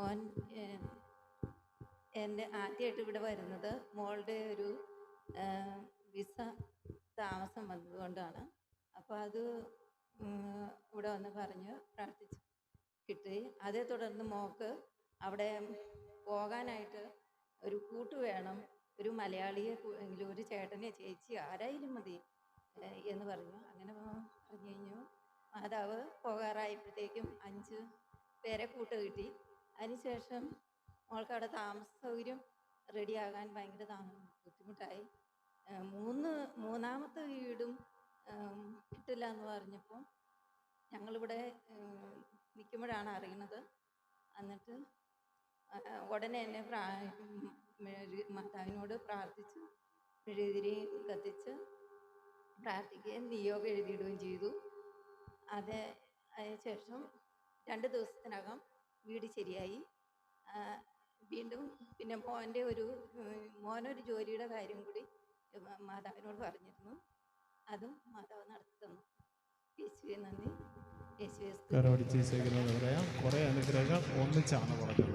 മോൻ എന്റെ ആദ്യമായിട്ട് ഇവിടെ വരുന്നത് മോളുടെ ഒരു വിസ താമസം വന്നതുകൊണ്ടാണ്. അപ്പോൾ അത് ഇവിടെ വന്ന് പറഞ്ഞ് പ്രാർത്ഥിച്ച് കിട്ടി. അതേ തുടർന്ന് മോക്ക് അവിടെ പോകാനായിട്ട് ഒരു കൂട്ട് വേണം. ഒരു മലയാളിയെ എങ്കിലും ഒരു ചേട്ടനെ ചേച്ചി ആരായാലും മതി എന്ന് പറഞ്ഞു. അങ്ങനെ പറഞ്ഞു കഴിഞ്ഞു. മാതാവ് പോകാറായപ്പോഴത്തേക്കും അഞ്ച് പേരെ കൂട്ട് കിട്ടി. അതിനുശേഷം മോൾക്ക് അവിടെ താമസ സൗകര്യം റെഡിയാകാൻ ഭയങ്കര ബുദ്ധിമുട്ടായി. മൂന്ന് മൂന്നാമത്തെ വീടും കിട്ടില്ല എന്ന് പറഞ്ഞപ്പോൾ ഞങ്ങളിവിടെ നിൽക്കുമ്പോഴാണ് അറിയുന്നത്. എന്നിട്ട് ഉടനെ എന്നെ പ്രാ മാതാവിനോട് പ്രാർത്ഥിച്ച് മെഴുകുതിരി കത്തിച്ച് പ്രാർത്ഥിക്കുകയും നിയോഗം എഴുതിയിടുകയും ചെയ്തു. അത് അതിനുശേഷം രണ്ട് ദിവസത്തിനകം വീട് ശരിയായി. വീണ്ടും പിന്നെ മോന്റെ ഒരു മോനൊരു ജോലിയുടെ കാര്യം കൂടി മാതാവിനോട് പറഞ്ഞിരുന്നു. അതും മാതാവ് നടത്തി തന്നു നന്ദി. യേശുവെ. പറയാം. കുറേ അനുഗ്രഹങ്ങൾ ഒന്നിച്ചാണ് പറഞ്ഞത്